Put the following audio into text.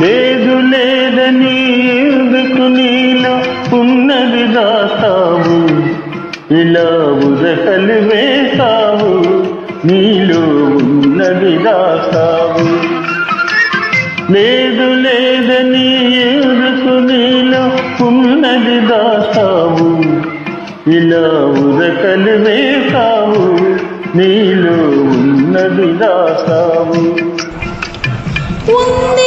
లేదు లేదని ఎందుకు నీలో ఉన్నది దాస్తావు ఇలా ఉదకలు వేసావు నీలో ఉన్నది దాస్తావు లేదు లేదని ఎందుకు నీలో ఉన్నది దాస్తావు ఇలా ఉదకలు వేసావు నీలో ఉన్నది దాస్తావు ఉంది